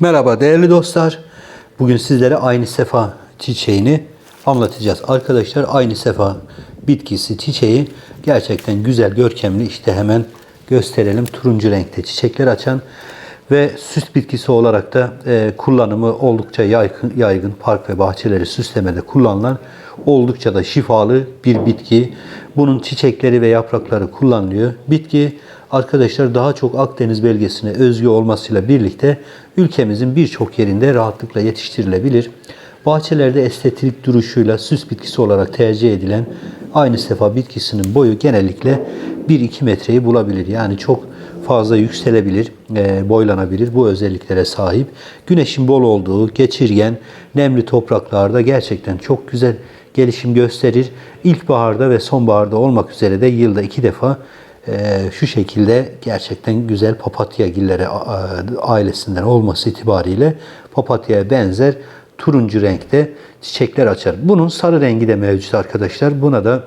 Merhaba değerli dostlar. Bugün sizlere aynı sefa çiçeğini anlatacağız. Arkadaşlar aynı sefa bitkisi çiçeği gerçekten güzel, görkemli. İşte hemen gösterelim. Turuncu renkte çiçekler açan ve süs bitkisi olarak da e, kullanımı oldukça yaygın, yaygın park ve bahçeleri süslemede kullanılan oldukça da şifalı bir bitki. Bunun çiçekleri ve yaprakları kullanılıyor. Bitki arkadaşlar daha çok Akdeniz bölgesine özgü olmasıyla birlikte ülkemizin birçok yerinde rahatlıkla yetiştirilebilir. Bahçelerde estetik duruşuyla süs bitkisi olarak tercih edilen aynı sefa bitkisinin boyu genellikle 1-2 metreyi bulabilir. Yani çok fazla yükselebilir, e, boylanabilir. Bu özelliklere sahip. Güneşin bol olduğu, geçirgen, nemli topraklarda gerçekten çok güzel gelişim gösterir. İlkbaharda ve sonbaharda olmak üzere de yılda iki defa e, şu şekilde gerçekten güzel papatya gilleri ailesinden olması itibariyle papatyaya benzer turuncu renkte çiçekler açar. Bunun sarı rengi de mevcut arkadaşlar. Buna da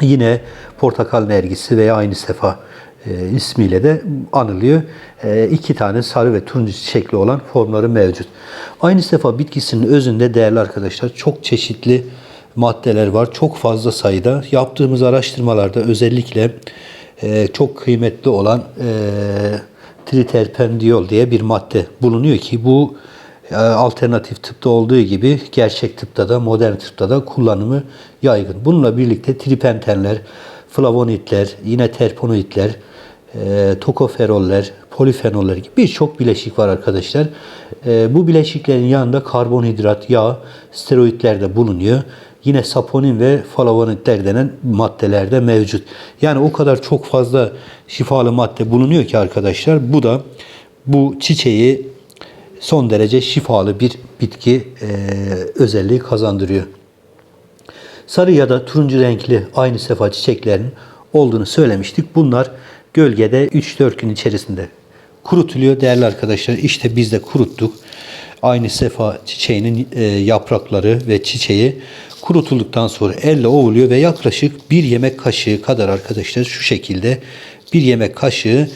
yine portakal nergisi veya aynı sefa e, ismiyle de anılıyor. E, iki tane sarı ve turuncu çiçekli olan formları mevcut. Aynı sefa bitkisinin özünde değerli arkadaşlar çok çeşitli maddeler var. Çok fazla sayıda. Yaptığımız araştırmalarda özellikle e, çok kıymetli olan e, triterpendiol diye bir madde bulunuyor ki bu e, alternatif tıpta olduğu gibi gerçek tıpta da modern tıpta da kullanımı yaygın. Bununla birlikte tripentenler, flavonitler, yine terpenoidler, e, tokoferoller, polifenoller gibi birçok bileşik var arkadaşlar. E, bu bileşiklerin yanında karbonhidrat, yağ, steroidler de bulunuyor. Yine saponin ve flavonitler denen maddeler de mevcut. Yani o kadar çok fazla şifalı madde bulunuyor ki arkadaşlar. Bu da bu çiçeği son derece şifalı bir bitki e, özelliği kazandırıyor. Sarı ya da turuncu renkli aynı sefa çiçeklerin olduğunu söylemiştik. Bunlar gölgede 3-4 gün içerisinde kurutuluyor değerli arkadaşlar. İşte biz de kuruttuk. Aynı sefa çiçeğinin e, yaprakları ve çiçeği kurutulduktan sonra elle ovuluyor ve yaklaşık bir yemek kaşığı kadar arkadaşlar şu şekilde bir yemek kaşığı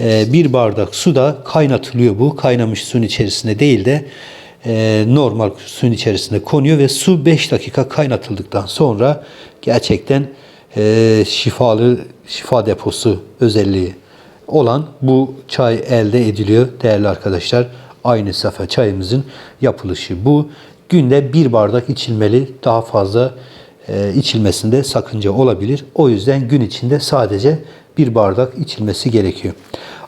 e, bir bardak suda kaynatılıyor bu. Kaynamış suyun içerisinde değil de e, normal suyun içerisinde konuyor ve su 5 dakika kaynatıldıktan sonra gerçekten e, şifalı şifa deposu özelliği olan bu çay elde ediliyor değerli arkadaşlar. Aynı sefa çayımızın yapılışı bu. Günde bir bardak içilmeli. Daha fazla e, içilmesinde sakınca olabilir. O yüzden gün içinde sadece bir bardak içilmesi gerekiyor.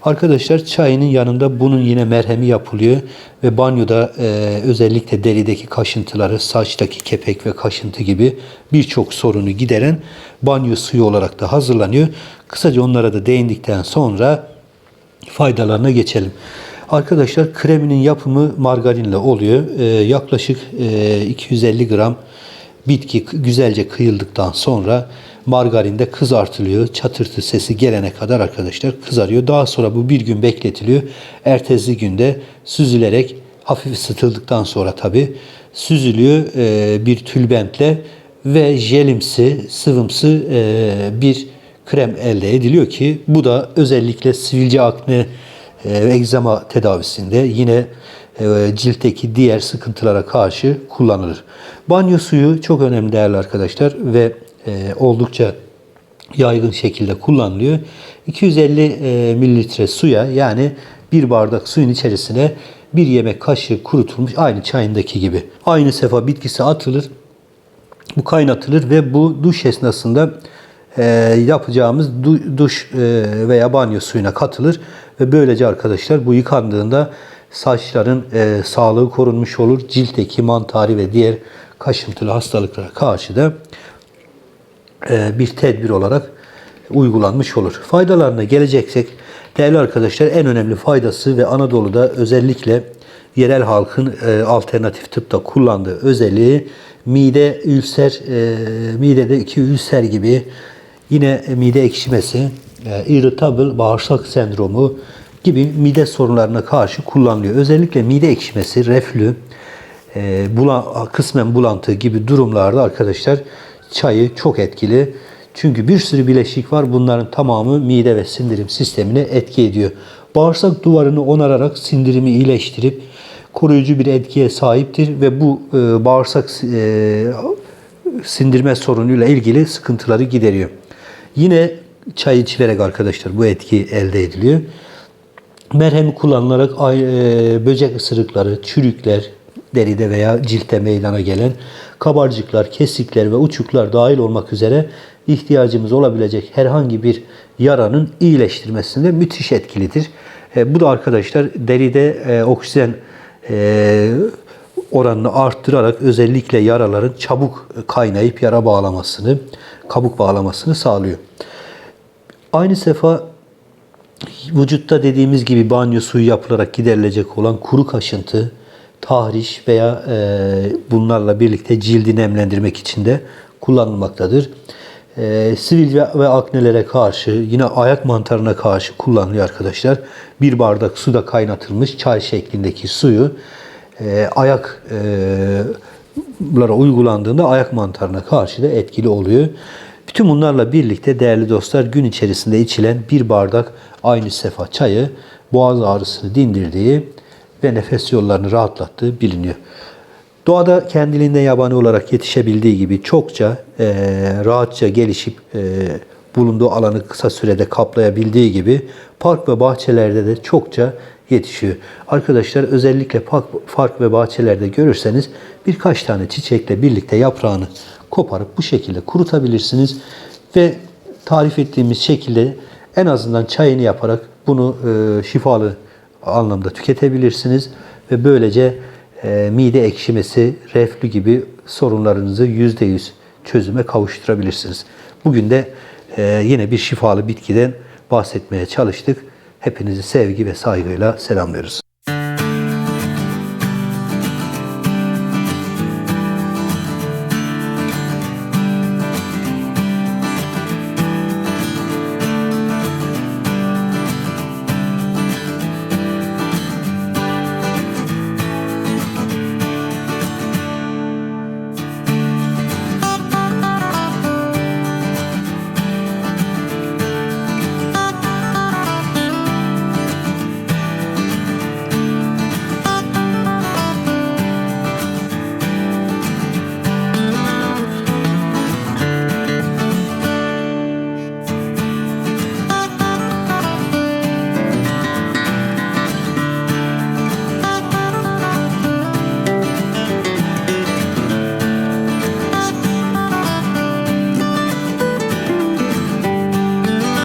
Arkadaşlar çayının yanında bunun yine merhemi yapılıyor ve banyoda e, özellikle derideki kaşıntıları, saçtaki kepek ve kaşıntı gibi birçok sorunu gideren banyo suyu olarak da hazırlanıyor. Kısaca onlara da değindikten sonra faydalarına geçelim. Arkadaşlar kreminin yapımı margarinle oluyor. Ee, yaklaşık e, 250 gram bitki güzelce kıyıldıktan sonra margarinde kızartılıyor. Çatırtı sesi gelene kadar arkadaşlar kızarıyor. Daha sonra bu bir gün bekletiliyor. Ertesi günde süzülerek hafif ısıtıldıktan sonra tabi süzülüyor e, bir tülbentle ve jelimsi, sıvımsı e, bir krem elde ediliyor ki bu da özellikle sivilce akne e, ve egzama tedavisinde yine e, ciltteki diğer sıkıntılara karşı kullanılır. Banyo suyu çok önemli değerli arkadaşlar ve e, oldukça yaygın şekilde kullanılıyor. 250 mililitre suya yani bir bardak suyun içerisine bir yemek kaşığı kurutulmuş aynı çayındaki gibi. Aynı sefa bitkisi atılır. Bu kaynatılır ve bu duş esnasında e, yapacağımız du, duş e, veya banyo suyuna katılır ve böylece arkadaşlar bu yıkandığında saçların e, sağlığı korunmuş olur. Ciltteki mantari ve diğer kaşıntılı hastalıklara karşı da e, bir tedbir olarak uygulanmış olur. Faydalarına geleceksek değerli arkadaşlar en önemli faydası ve Anadolu'da özellikle yerel halkın alternatif tıpta kullandığı özelliği mide ülser, e, midedeki ülser gibi yine mide ekşimesi, e, irritable bağırsak sendromu gibi mide sorunlarına karşı kullanılıyor. Özellikle mide ekşimesi, reflü, e, kısmen bulantı gibi durumlarda arkadaşlar çayı çok etkili. Çünkü bir sürü bileşik var. Bunların tamamı mide ve sindirim sistemine etki ediyor. Bağırsak duvarını onararak sindirimi iyileştirip koruyucu bir etkiye sahiptir ve bu e, bağırsak e, sindirme sorunuyla ilgili sıkıntıları gideriyor. Yine çay içilerek arkadaşlar bu etki elde ediliyor. Merhemi kullanılarak e, böcek ısırıkları, çürükler, deride veya ciltte meydana gelen kabarcıklar, kesikler ve uçuklar dahil olmak üzere ihtiyacımız olabilecek herhangi bir yaranın iyileştirmesinde müthiş etkilidir. E, bu da arkadaşlar deride e, oksijen oranını arttırarak özellikle yaraların çabuk kaynayıp yara bağlamasını, kabuk bağlamasını sağlıyor. Aynı sefa vücutta dediğimiz gibi banyo suyu yapılarak giderilecek olan kuru kaşıntı, tahriş veya e, bunlarla birlikte cildi nemlendirmek için de kullanılmaktadır. E, sivil ve, aknelere karşı, yine ayak mantarına karşı kullanılıyor arkadaşlar. Bir bardak suda kaynatılmış çay şeklindeki suyu e, ayak e, lara uygulandığında ayak mantarına karşı da etkili oluyor. Bütün bunlarla birlikte değerli dostlar gün içerisinde içilen bir bardak aynı sefa çayı boğaz ağrısını dindirdiği ve nefes yollarını rahatlattığı biliniyor. Doğada kendiliğinden yabani olarak yetişebildiği gibi çokça e, rahatça gelişip e, bulunduğu alanı kısa sürede kaplayabildiği gibi park ve bahçelerde de çokça yetişiyor. Arkadaşlar özellikle park, park ve bahçelerde görürseniz birkaç tane çiçekle birlikte yaprağını koparıp bu şekilde kurutabilirsiniz ve tarif ettiğimiz şekilde en azından çayını yaparak bunu e, şifalı anlamda tüketebilirsiniz ve böylece e, mide ekşimesi, reflü gibi sorunlarınızı %100 çözüme kavuşturabilirsiniz. Bugün de e, yine bir şifalı bitkiden bahsetmeye çalıştık. Hepinizi sevgi ve saygıyla selamlıyoruz.